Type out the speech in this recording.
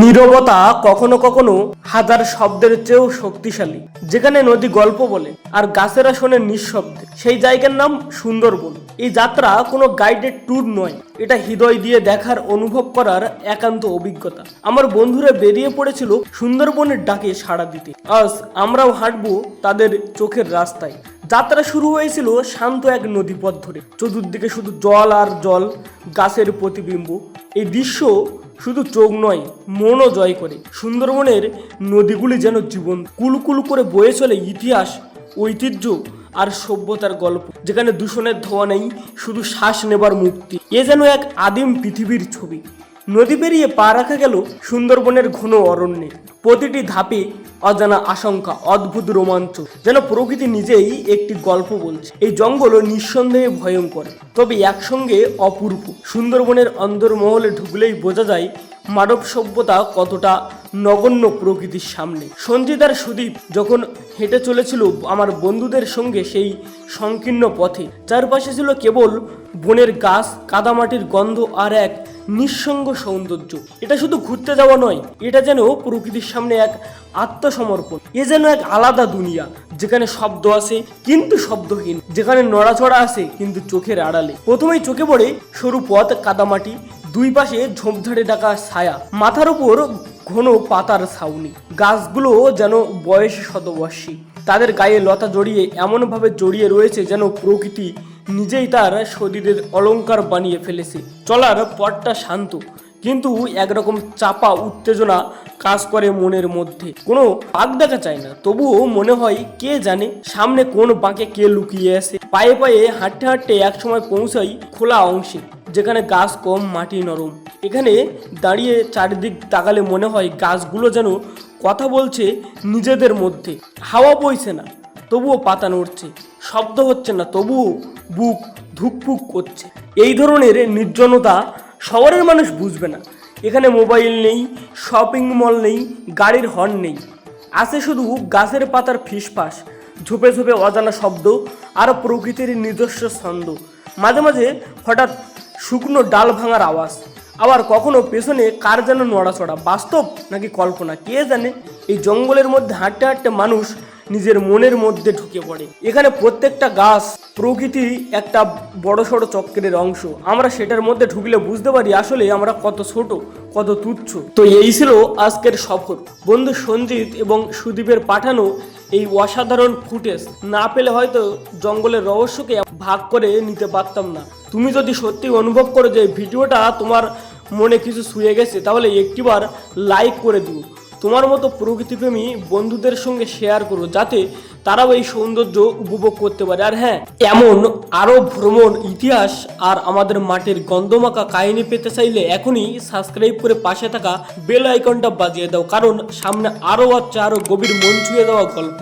নীরবতা কখনো কখনো হাজার শব্দের চেয়েও শক্তিশালী। যেখানে নদী গল্প বলে আর গাছেরা শোনে নিঃশব্দে। সেই জায়গার নাম সুন্দরবন। এই যাত্রা কোনো গাইডেড ট্যুর নয়। এটা হৃদয় দিয়ে দেখার, অনুভব করার একান্ত অভিজ্ঞতা। আমার বন্ধুরা বেরিয়ে পড়েছিল সুন্দরবনের ডাকে সাড়া দিতে। আজ আমরাও হাঁটবো তাদের চোখের রাস্তায়। যাত্রা শুরু হয়েছিল শান্ত এক নদীপথ ধরে। চতুর্দিকে শুধু জল আর জল, গাছের প্রতিবিম্ব। এই দৃশ্য শুধু চোখ নয়, মনও জয় করে। সুন্দরবনের নদীগুলি যেন জীবন কুলকুল করে বয়ে চলে ইতিহাস, ঐতিহ্য আর সভ্যতার গল্প, যেখানে দূষণের ধোয়া নেই, শুধু শ্বাস নেবার মুক্তি। এ যেন এক আদিম পৃথিবীর ছবি। নদী পেরিয়ে পা রাখা গেল সুন্দরবনের ঘন অরণ্যে। প্রতিটি ধাপে অজানা আশঙ্কা, অদ্ভুত রোমাঞ্চ, যেন প্রকৃতি নিজেই একটি গল্প বলছে। এই জঙ্গল নিঃসন্দেহে ভয়ঙ্কর। তবে একসঙ্গে অপূর্ব। সুন্দরবনের অন্দরমহলে ঢুকলেই বোঝা যায়, মানব সভ্যতা কতটা নগণ্য প্রকৃতির সামনে। সঞ্জিত আর সুদীপ যখন হেঁটে চলেছিল আমার বন্ধুদের সঙ্গে সেই সংকীর্ণ পথে, চারপাশে ছিল কেবল বনের গাছ, কাদামাটির গন্ধ আর এক নিঃসঙ্গ সৌন্দর্য। এটা শুধু ঘুরতে যাওয়া নয়, এটা যেন প্রকৃতির সামনে এক আত্মসমর্পণ। এ যেন এক আলাদা দুনিয়া, যেখানে শব্দ আছে কিন্তু শব্দহীন, যেখানে নড়াচড়া আছে কিন্তু চোখের আড়ালে। প্রথমেই চোখে পড়ে সরু পথ, কাদামাটি, দুই পাশে ঝোপঝাড়ে ডাকা ছায়া, মাথার উপর ঘন পাতার ছাউনি। গাছগুলো যেন বয়সে শতবর্ষী। তাদের গায়ে লতা জড়িয়ে এমনভাবে জড়িয়ে রয়েছে যেন প্রকৃতি নিজেই তার শরীরের অলংকার বানিয়ে ফেলেছে। চলার পথটা শান্ত, কিন্তু একরকম চাপা উত্তেজনা কাজ করে মনের মধ্যে। কোনো পাক দেখা যায় না, তবুও মনে হয় কে জানে সামনে কোন বাঁকে কে লুকিয়ে আছে। পায়ে পায়ে হাঁটতে হাঁটতে একসময় পৌঁছাই খোলা অংশে, যেখানে গাছ কম, মাটি নরম। এখানে দাঁড়িয়ে চারিদিক তাকালে মনে হয় গাছগুলো যেন কথা বলছে নিজেদের মধ্যে। হাওয়া বইছে না, তবুও পাতা নড়ছে। শব্দ হচ্ছে না তবুও বুক ধুকপুক করছে। এই ধরনের নির্জনতা শহরের মানুষ বুঝবে না। এখানে মোবাইল নেই, শপিং মল নেই, গাড়ির হর্ন নেই। আছে শুধু গাছের পাতার ফিসফাস, ঝোপে ঝোপে অজানা শব্দ আর প্রকৃতির নিজস্ব ছন্দ। মাঝে মাঝে হঠাৎ শুকনো ডাল ভাঙার আওয়াজ। আবার কখনো পেছনে কার যেন নড়াচড়া, বাস্তব নাকি কল্পনা, কে জানে? এই জঙ্গলের মধ্যে হাঁটতে হাঁটতে মানুষ নিজের মনের মধ্যে ঢুকে পড়ে। এখানে প্রত্যেকটা গাছ প্রকৃতি একটা বড় সড়ো চক্রের অংশ। আমরা সেটার মধ্যে ঢুকলে বুঝতে পারি আসলে আমরা কত ছোট, কত তুচ্ছ। তো এই ছিল আজকের সফর। বন্ধু সঞ্জিত এবং সুদীপের পাঠানো এই অসাধারণ ফুটেজ। না পেলে হয়তো জঙ্গলের রহস্যকে ভাগ করে নিতে পারতাম না। তুমি যদি সত্যি অনুভব করো যে ভিডিওটা তোমার মনে কিছু ছুঁয়ে গেছে, তাহলে একটিবার লাইক করে দিও। তোমার মতো প্রকৃতিপ্রেমী বন্ধুদের সঙ্গে শেয়ার করো যাতে তারাও এই সৌন্দর্য উপভোগ করতে পারে। আর হ্যাঁ এমন আরও ভ্রমণ ইতিহাস আর আমাদের মাটির গন্ধমাকা কাহিনী পেতে চাইলে এখনই সাবস্ক্রাইব করে পাশে থাকা বেল আইকনটা বাজিয়ে দাও। কারণ সামনে আরও আচ্ছা আরও গভীর মন ছুঁয়ে দেওয়া গল্প।